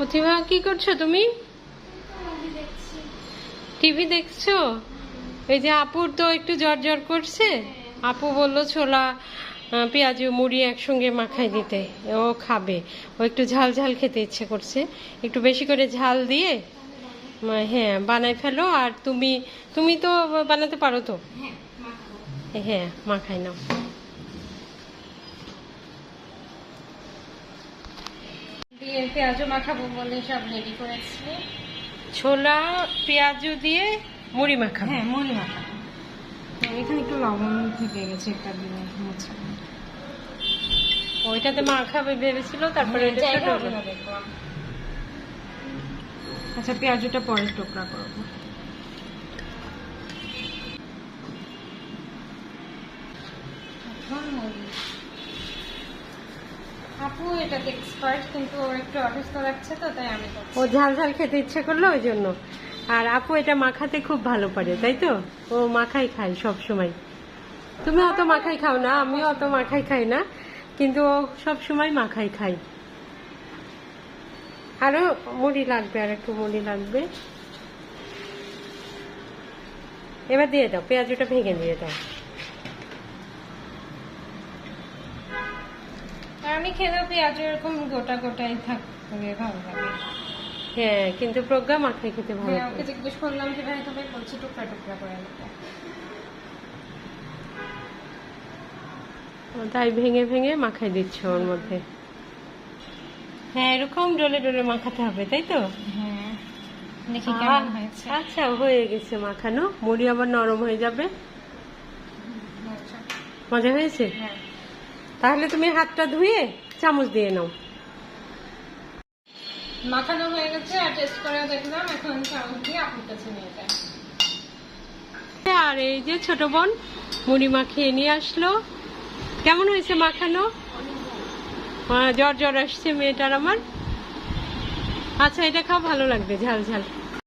প্রতিভা কি করছ তুমি? টিভি দেখছ? এই যে আপুর তো একটু জ্বর জ্বর করছে। আপু বলল ছোলা পেঁয়াজ মুড়ি একসঙ্গে মাখাই দিতে। ও খাবে। ও একটু ঝাল ঝাল খেতে ইচ্ছে করছে। একটু বেশি করে ঝাল দিয়ে হ্যাঁ বানাই ফেলো। আর তুমি তুমি তো বানাতে পারো তো? হ্যাঁ মাখাই নাও। দিয়ে পেঁয়াজও মাখাবো বলে সব রেডি করেছি। ছোলা পেঁয়াজ দিয়ে মুড়ি মাখাবে। হ্যাঁ মুড়ি মাখা এখানে একটু লবণ থেকে গেছে একটা দিনে ওইটাতে মাখাবে ভেবেছিল তারপরে হ্যাঁ। আচ্ছা পেঁয়াজটা পরে টুকরা করব। এখন মুড়ি। আপু, এটাতে এক্সপার্ট কিন্তু ওর একটু অসুস্থ লাগছে তো, তাই আমি ও ঝাল ঝাল খেতে ইচ্ছে করল ওই জন্য। আর আপু, এটা মাখাতে খুব ভালো পারে, তাই তো? ও মাখাই খায় সব সময়। তুমি অত মাখাই খাও না, আমিও অত মাখাই খাই না, কিন্তু ও সব সময় মাখাই খাই আরও মুড়ি লাগবে, আর একটু মুড়ি লাগবে। এবার দিয়ে দাও, পেঁয়াজটা ভেঙে দিয়ে দাও। আমি খেলেও পেঁয়াজ এরকম গোটা গোটাই থাকবে ভালো লাগে হ্যাঁ কিন্তু প্রজ্ঞা খেতে ভালো হ্যাঁ, ওকে জিজ্ঞেস করলাম যে ভাই বলছি টুকরা টুকরা করে নিতে তাই ভেঙে ভেঙে মাখাই দিচ্ছ ওর মধ্যে। হ্যাঁ এরকম ডলে ডলে মাখাতে হবে তাই তো? হ্যাঁ দেখি কেমন হয়েছে। আচ্ছা হয়ে গেছে মাখানো। মুড়ি আবার নরম হয়ে যাবে। আচ্ছা, মজা হয়েছে? হ্যাঁ। তাহলে তুমি হাতটা ধুয়ে চামচ দিয়ে নাও। মাখানো হয়ে গেছে আর টেস্ট করে দেখলাম এখন চামচ দিয়ে আপুর কাছে নিয়ে যায় আর এই যে ছোট বোন মুড়ি মাখিয়ে নিয়ে আসলো। কেমন হয়েছে মাখানো? জ্বর জ্বর আসছে মেয়েটার আমার। আচ্ছা এটা খাওয়া ভালো লাগবে ঝাল ঝাল।